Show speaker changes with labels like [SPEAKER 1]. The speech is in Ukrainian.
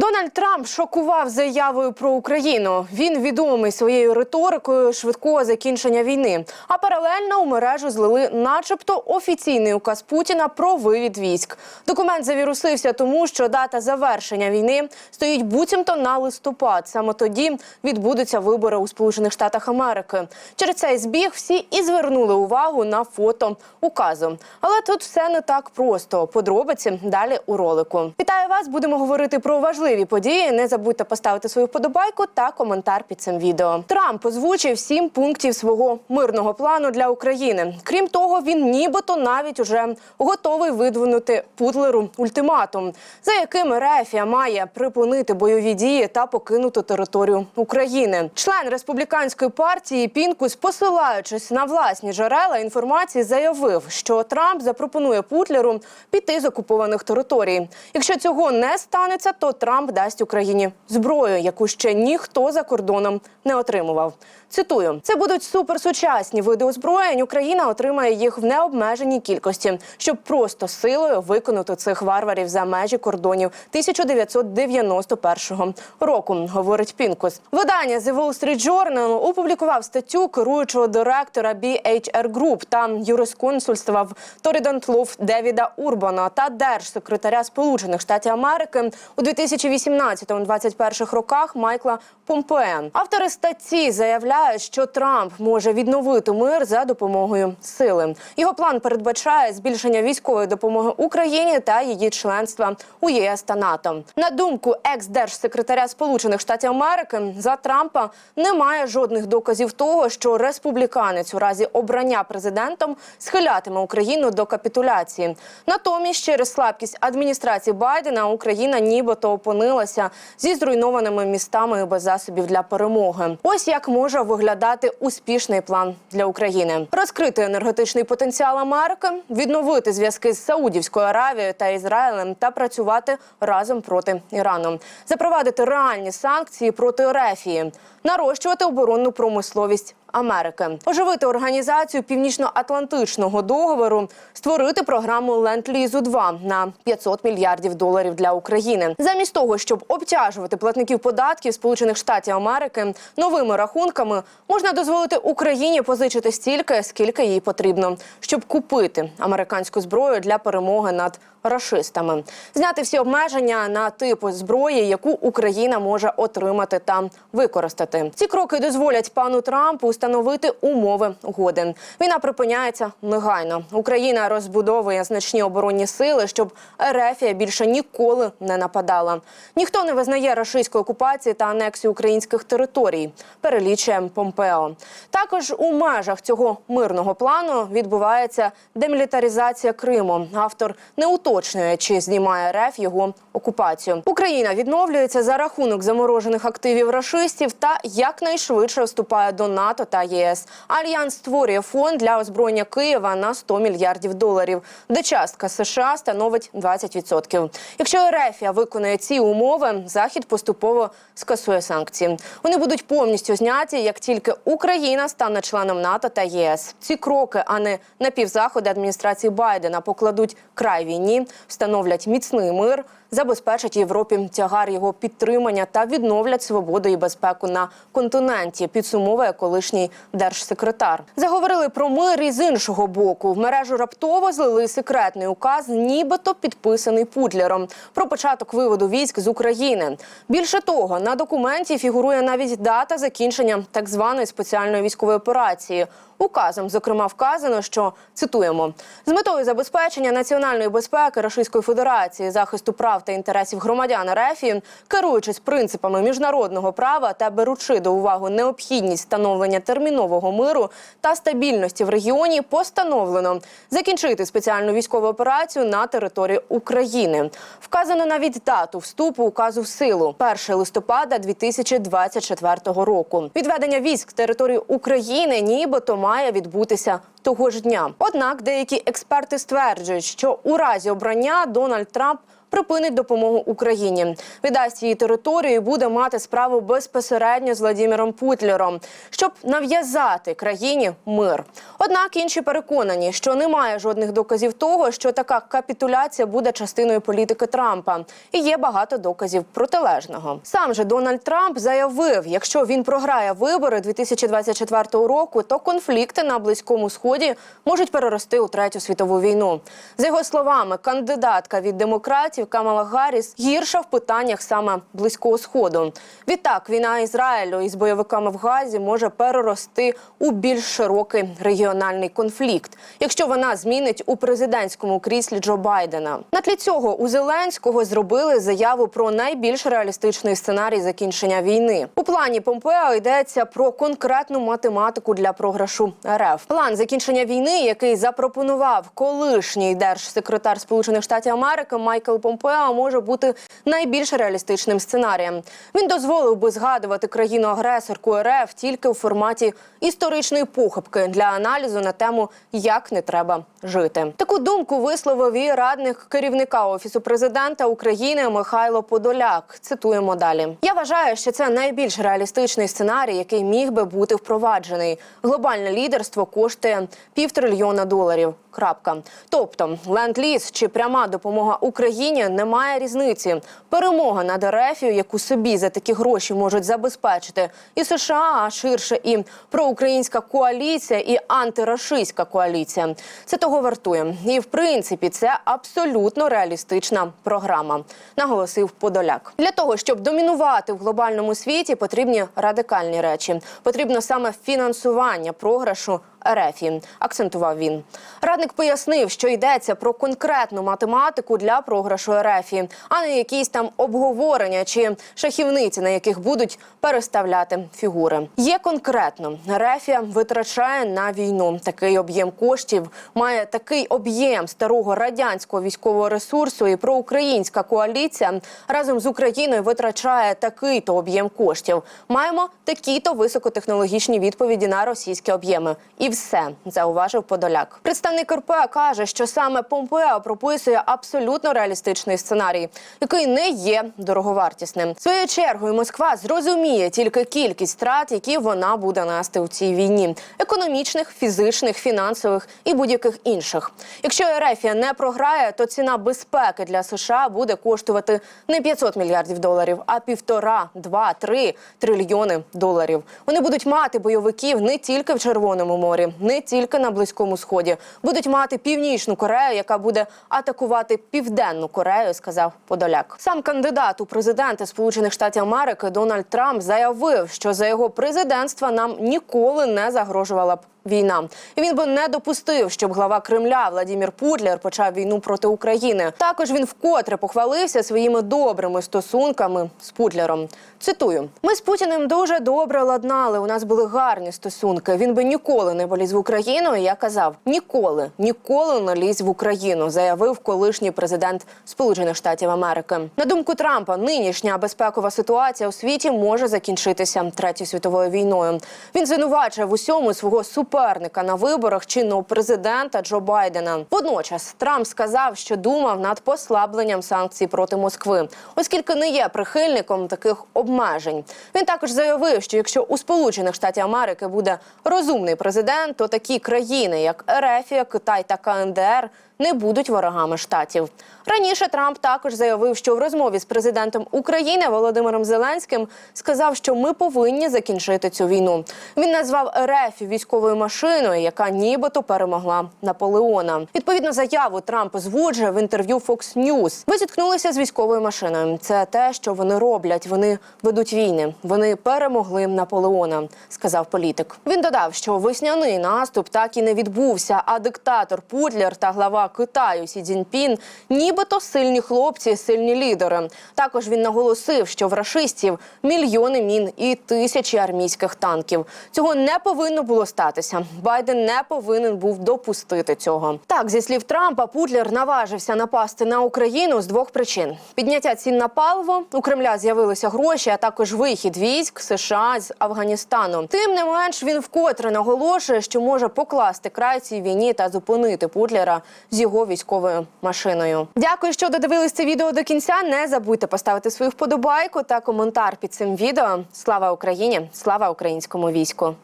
[SPEAKER 1] Дональд Трамп шокував заявою про Україну. Він відомий своєю риторикою швидкого закінчення війни. А паралельно у мережу злили, начебто, офіційний указ Путіна про вивід військ. Документ завірусився тому, що дата завершення війни стоїть буцімто на листопад. Саме тоді відбудуться вибори у Сполучених Штатах Америки. Через цей збіг всі і звернули увагу на фото указу. Але тут все не так просто. Подробиці далі у ролику. Вітаю вас! Будемо говорити про важливі події. Не забудьте поставити свою вподобайку та коментар під цим відео. Трамп озвучив сім пунктів свого мирного плану для України. Крім того, він нібито навіть уже готовий видвинути Путлеру ультиматум, за яким Рефія має припинити бойові дії та покинути територію України. Член республіканської партії Пінкус, посилаючись на власні джерела інформації, заявив, що Трамп запропонує Путлеру піти з окупованих територій. Якщо цього не станеться, то Трамп дасть Україні зброю, яку ще ніхто за кордоном не отримував. Цитую: це будуть суперсучасні види озброєнь. Україна отримає їх в необмеженій кількості, щоб просто силою виконати цих варварів за межі кордонів 1991 року. Говорить Пінкус. Видання The Wall Street Journal опублікував статтю керуючого директора BHR Group та юрисконсульства в Торідонтлуф Девіда Урбана та держсекретаря Сполучених Штатів Америки у 2018-2021 роках Майкла Помпеен. Автори статті заявляють, що Трамп може відновити мир за допомогою сили. Його план передбачає збільшення військової допомоги Україні та її членства у ЄС та НАТО. На думку екс-держсекретаря Сполучених Штатів Америки, за Трампа немає жодних доказів того, що республіканець у разі обрання президентом схилятиме Україну до капітуляції. Натомість, через слабкість адміністрації Байдена Україна нібито опинилася зі зруйнованими містами і без засобів для перемоги. Ось як може виглядати успішний план для України: розкрити енергетичний потенціал Америки, відновити зв'язки з Саудівською Аравією та Ізраїлем та працювати разом проти Ірану, запровадити реальні санкції проти Ерефії, нарощувати оборонну промисловість. Америки. Оживити організацію північно-атлантичного договору, створити програму Ленд-Лізу 2 на 500 мільярдів доларів для України, замість того, щоб обтяжувати платників податків Сполучених Штатів Америки новими рахунками, можна дозволити Україні позичити стільки, скільки їй потрібно, щоб купити американську зброю для перемоги над рашистами, зняти всі обмеження на типи зброї, яку Україна може отримати та використати. Ці кроки дозволять пану Трампу установити умови угоди. Війна припиняється негайно. Україна розбудовує значні оборонні сили, щоб Ерефія більше ніколи не нападала. Ніхто не визнає рашистської окупації та анексію українських територій. Перелічує Помпео. Також у межах цього мирного плану відбувається демілітаризація Криму. Автор не уточнює, чи знімає РФ його окупацію. Україна відновлюється за рахунок заморожених активів рашистів та якнайшвидше вступає до НАТО та ЄС. Альянс створює фонд для озброєння Києва на 100 мільярдів доларів, де частка США становить 20%. Якщо Ерефія виконає ці умови, захід поступово скасує санкції. Вони будуть повністю зняті, як тільки Україна стане членом НАТО та ЄС. Ці кроки, а не напівзаходи адміністрації Байдена, покладуть край війні, встановлять міцний мир, забезпечать Європі тягар його підтримання та відновлять свободу і безпеку на континенті. Підсумовує колишній держсекретар. Заговорили про мир і з іншого боку. В мережу раптово злили секретний указ, нібито підписаний Путлером про початок виводу військ з України. Більше того, на документі фігурує навіть дата закінчення так званої спеціальної військової операції. Указом, зокрема, вказано, що цитуємо з метою забезпечення національної безпеки Російської Федерації, захисту прав та інтересів громадян РФ, керуючись принципами міжнародного права та беручи до уваги необхідність встановлення термінового миру та стабільності в регіоні, постановлено закінчити спеціальну військову операцію на території України. Вказано навіть дату вступу указу в силу 1 листопада 2024 року. Відведення військ території України, нібито має відбутися того ж дня. Однак деякі експерти стверджують, що у разі обрання Дональд Трамп припинить допомогу Україні, віддасть її територію і буде мати справу безпосередньо з Владіміром Путлером, щоб нав'язати країні мир. Однак інші переконані, що немає жодних доказів того, що така капітуляція буде частиною політики Трампа, і є багато доказів протилежного. Сам же Дональд Трамп заявив, якщо він програє вибори 2024 року, то конфлікти на близькому сході можуть перерости у третю світову війну. За його словами, кандидатка від демократів Камала Гарріс гірша в питаннях саме близького сходу. Відтак, війна Ізраїлю із бойовиками в Газі може перерости у більш широкий регіональний конфлікт, якщо вона змінить у президентському кріслі Джо Байдена. На тлі цього у Зеленського зробили заяву про найбільш реалістичний сценарій закінчення війни. Плані Помпео йдеться про конкретну математику для програшу РФ. План закінчення війни, який запропонував колишній держсекретар Сполучених Штатів Америки Майкл Помпео, може бути найбільш реалістичним сценарієм. Він дозволив би згадувати країну-агресорку РФ тільки у форматі історичної похибки для аналізу на тему як не треба жити. Таку думку висловив і радник керівника офісу президента України Михайло Подоляк. Цитуємо далі. Я вважаю, що це найбільш реалістичний сценарій, який міг би бути впроваджений. Глобальне лідерство коштує півтрильйона доларів. Крапка. Тобто ленд-ліз чи пряма допомога Україні немає різниці. Перемога над РФ, яку собі за такі гроші можуть забезпечити і США, а ширше і проукраїнська коаліція, і антирашистська коаліція. Це того вартує. І в принципі це абсолютно реалістична програма, наголосив Подоляк. Для того щоб домінувати в глобальному світі, потрібні радикальні речі. Потрібно саме фінансування програшу. Ерефі акцентував він. Радник пояснив, що йдеться про конкретну математику для програшу Ерефі, а не якісь там обговорення чи шахівниці, на яких будуть переставляти фігури. Є конкретно Ерефія витрачає на війну такий об'єм коштів, має такий об'єм старого радянського військового ресурсу, і проукраїнська коаліція разом з Україною витрачає такий то об'єм коштів. Маємо такі-то високотехнологічні відповіді на російські об'єми. І все зауважив Подоляк. Представник РП каже, що саме Помпео прописує абсолютно реалістичний сценарій, який не є дороговартісним. Своєю чергою Москва зрозуміє тільки кількість втрат, які вона буде нести у цій війні: економічних, фізичних, фінансових і будь-яких інших. Якщо Ерефія не програє, то ціна безпеки для США буде коштувати не 500 мільярдів доларів, а півтора, два, три трильйони доларів. Вони будуть мати бойовиків не тільки в Червоному морі, не тільки на близькому сході. Будуть мати північну Корею, яка буде атакувати південну Корею, сказав Подоляк. Сам кандидат у президенти Сполучених Штатів Америки Дональд Трамп заявив, що за його президентства нам ніколи не загрожувала б. Війна І він би не допустив, щоб глава Кремля Владімір Путлер почав війну проти України. Також він вкотре похвалився своїми добрими стосунками з Путлером. Цитую: ми з Путіним дуже добре ладнали. У нас були гарні стосунки. Він би ніколи не поліз в Україну. І я казав: ніколи, ніколи не лізь в Україну, заявив колишній президент Сполучених Штатів Америки. На думку Трампа, нинішня безпекова ситуація у світі може закінчитися третьою світовою війною. Він звинувачує в усьому свого суперника на виборах чинного президента Джо Байдена. Водночас Трамп сказав, що думав над послабленням санкцій проти Москви, оскільки не є прихильником таких обмежень. Він також заявив, що якщо у Сполучених Штатів Америки буде розумний президент, то такі країни, як Ерефія, Китай та КНДР, не будуть ворогами штатів. Раніше Трамп також заявив, що в розмові з президентом України Володимиром Зеленським сказав, що ми повинні закінчити цю війну. Він назвав РФ військовою машиною, яка нібито перемогла Наполеона. Відповідно, заяву Трамп озвучив в інтерв'ю Fox News. Ви зіткнулися з військовою машиною. Це те, що вони роблять. Вони ведуть війни. Вони перемогли Наполеона, сказав політик. Він додав, що весняний наступ так і не відбувся. А диктатор Путлер та глава Китаю Сі Цзіньпін нібито сильні хлопці, сильні лідери. Також він наголосив, що в рашистів мільйони мін і тисячі армійських танків. Цього не повинно було статися. Байден не повинен був допустити цього. Так, зі слів Трампа, Путлер наважився напасти на Україну з двох причин: підняття цін на паливо у Кремля з'явилися гроші, а також вихід військ США з Афганістану. Тим не менш, він вкотре наголошує, що може покласти край цій війні та зупинити Путлера з його військовою машиною. Дякую, що додивились це відео до кінця. Не забудьте поставити свою вподобайку та коментар під цим відео. Слава Україні! Слава українському війську!